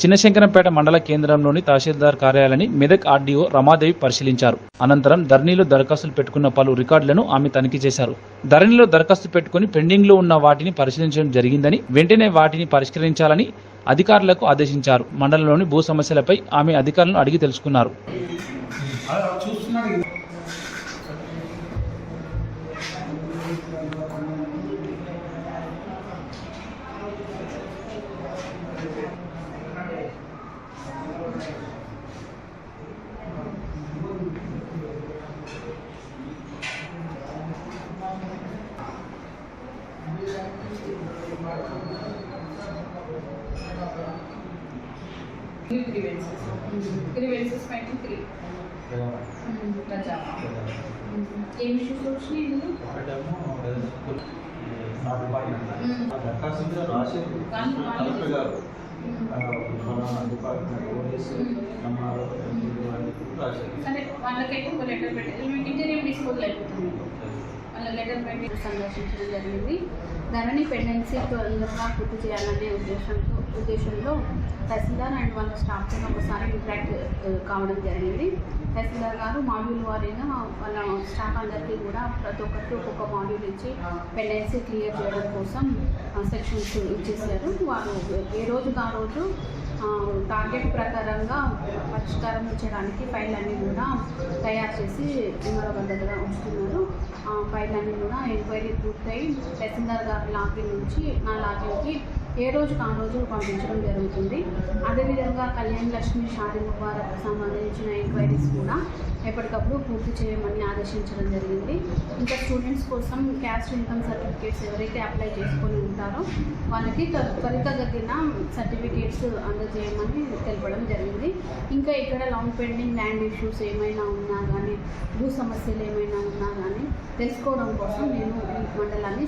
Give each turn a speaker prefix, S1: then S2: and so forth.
S1: చిన్నశంకరంపేట మండల కేంద్రంలోని తహసీల్దార్ కార్యాలయాన్ని మెదక్ ఆర్డీఓ రమాదేవి పరిశీలించారు. అనంతరం ధరణిలో దరఖాస్తులు పెట్టుకున్న పలు రికార్డులను ఆమె తనిఖీ చేశారు. ధరణిలో దరఖాస్తు పెట్టుకుని పెండింగ్లో ఉన్న వాటిని పరిశీలించడం జరిగిందని వెంటనే వాటిని పరిష్కరించాలని అధికారులకు ఆదేశించారు. మండలంలోని భూ సమస్యలపై ఆమె అధికారులను అడిగి తెలుసుకున్నారు.
S2: ప్రజా ఏం ఇష్యూస్ వచ్చినాయి
S3: దరఖాస్తు మీద రాసి
S2: కానీ
S3: కలెక్టర్ గారు. రాశారు.
S2: సరే వాళ్ళకైతే ఒక లెటర్ పెట్టారు మీకు ఇంటీరియం డిస్పోజల్ అయిపోతుంది. వాళ్ళ లెటర్ పెట్టి సందర్శించడం జరిగింది. ధరణి పెండెన్సీ తొందరగా పూర్తి చేయాలనే ఉద్దేశంతో ఉద్దేశంలో తహసీల్దార్ అండ్ వాళ్ళ స్టాఫ్తో ఒకసారి ఇంట్రాక్ట్ కావడం జరిగింది. తహసీల్దార్ గారు మాడ్యూల్ వారీగా వాళ్ళ స్టాఫ్ అందరికీ కూడా ప్రతి ఒక్కరికి ఒక్కొక్క మాడ్యూల్ ఇచ్చి పెండెన్సీ క్లియర్ చేయడం కోసం సెక్షన్స్ ఇచ్చేసారు వారు ఏ రోజుకి ఆ రోజు టార్గెట్ ప్రకారంగా పరిష్కారం ఇచ్చడానికి ఫైల్ అన్నీ కూడా తయారు చేసి విమరబద్ధతగా ఉంచుతున్నారు. ఫైల్ అన్నీ కూడా ఎంక్వైరీ పూర్తయి. తహసీల్దార్ గారి లాకీ నుంచి నా లాకీకి ఏ రోజు ఆ రోజు పంపించడం జరుగుతుంది. అదేవిధంగా కళ్యాణ్ లక్ష్మి షాదీ ముబారక్ సంబంధించిన ఎంక్వైరీస్ కూడా ఎప్పటికప్పుడు పూర్తి చేయమని ఆదేశించడం జరిగింది. ఇంకా స్టూడెంట్స్ కోసం క్యాస్ట్ ఇన్కమ్ సర్టిఫికేట్స్ ఎవరైతే అప్లై చేసుకొని ఉంటారో వాళ్ళకి త్వరితగతిన సర్టిఫికేట్స్ అందజేయమని తెలపడం జరిగింది. ఇంకా ఇక్కడ లాంగ్ పెండింగ్ ల్యాండ్ ఇష్యూస్ ఏమైనా ఉన్నా కానీ భూ సమస్యలు ఏమైనా ఉన్నా కానీ తెలుసుకోవడం కోసం నేను ఈ మండలాన్ని